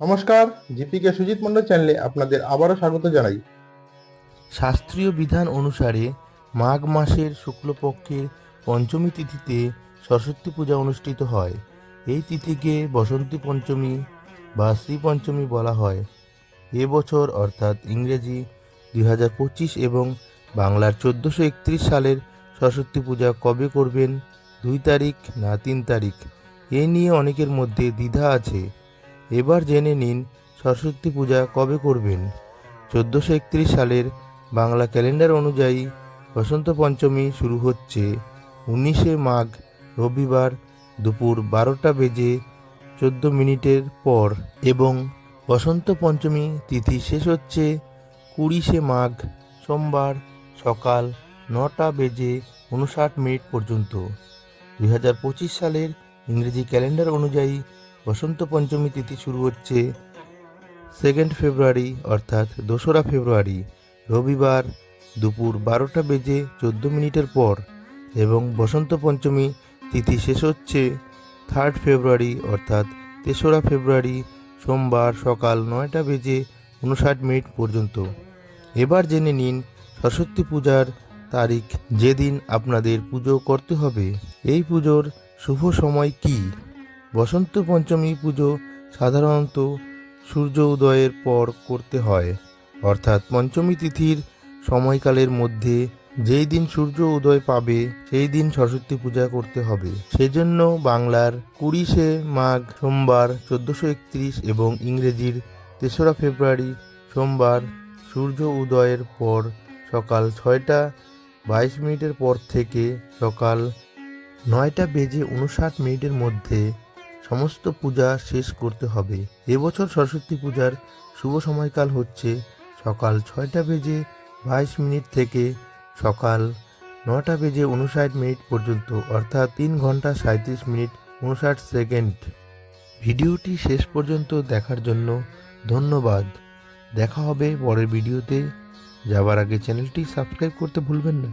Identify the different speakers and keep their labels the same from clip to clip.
Speaker 1: নমস্কার, জিপিকে সুজিত মন্ডল চ্যানেলে আপনাদের আবারও স্বাগত জানাই।
Speaker 2: শাস্ত্রীয় বিধান অনুসারে মাঘ মাসের শুক্লপক্ষের পঞ্চমী তিথিতে সরস্বতী পূজা অনুষ্ঠিত হয়। এই তিথিকে বসন্তী পঞ্চমী বা শ্রী পঞ্চমী বলা হয়। এবছর অর্থাৎ ইংরেজি দুই হাজার পঁচিশ এবং বাংলার চোদ্দোশো সালের সরস্বতী পূজা কবে করবেন? দুই তারিখ না তিন তারিখ? এ নিয়ে অনেকের মধ্যে দ্বিধা আছে। এবার জেনে নিন সরস্বতী পূজা কবে করবেন। চোদ্দোশো একত্রিশ সালের বাংলা ক্যালেন্ডার অনুযায়ী বসন্ত পঞ্চমী শুরু হচ্ছে। উনিশে মাঘ, রবিবার দুপুর বারোটা বেজে চোদ্দ মিনিটের পর এবং বসন্ত পঞ্চমী তিথি শেষ হচ্ছে কুড়িশে মাঘ, সোমবার সকাল নটা বেজে উনষাট মিনিট পর্যন্ত। দুই হাজার পঁচিশ সালের ইংরেজি ক্যালেন্ডার অনুযায়ী বসন্ত পঞ্চমী তিথি শুরু হচ্ছে সেকেন্ড ফেব্রুয়ারি অর্থাৎ দোসরা ফেব্রুয়ারি রবিবার দুপুর বারোটা বেজে চোদ্দ মিনিটের পর এবং বসন্ত পঞ্চমী তিথি শেষ হচ্ছে থার্ড ফেব্রুয়ারি অর্থাৎ তেসরা ফেব্রুয়ারি সোমবার সকাল নয়টা বেজে উনষাট মিনিট পর্যন্ত। এবার জেনে নিন সরস্বতী পূজার তারিখ যেদিন আপনাদের পুজো করতে হবে। এই পুজোর শুভ সময় কী? বসন্ত পঞ্চমী পুজো সাধারণত সূর্য উদয়ের পর করতে হয়। অর্থাৎ পঞ্চমী তিথির সময়কালের মধ্যে যেই দিন সূর্য উদয় পাবে, সেই দিন সরস্বতী পূজা করতে হবে। সেজন্য বাংলার কুড়িশে মাঘ সোমবার চোদ্দোশো একত্রিশ এবং ইংরেজির তেসরা ফেব্রুয়ারি সোমবার সূর্য উদয়ের পর সকাল ছয়টা বাইশ মিনিটের পর থেকে সকাল নয়টা বেজে উনষাট মিনিটের মধ্যে সমস্ত পূজা শেষ করতে হবে। এবছর সরস্বতী পূজার শুভ সময়কাল হচ্ছে সকাল ছয়টা বেজে বাইশ মিনিট থেকে সকাল নটা বেজে উনষাট মিনিট পর্যন্ত, অর্থাৎ তিন ঘণ্টা সাঁত্রিশ মিনিট উনষাট সেকেন্ড। ভিডিওটি শেষ পর্যন্ত দেখার জন্য ধন্যবাদ। দেখা হবে পরের ভিডিওতে। যাবার আগে চ্যানেলটি সাবস্ক্রাইব করতে ভুলবেন না।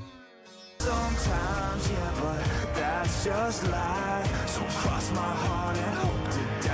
Speaker 3: Just lie. So cross my heart and hope to die.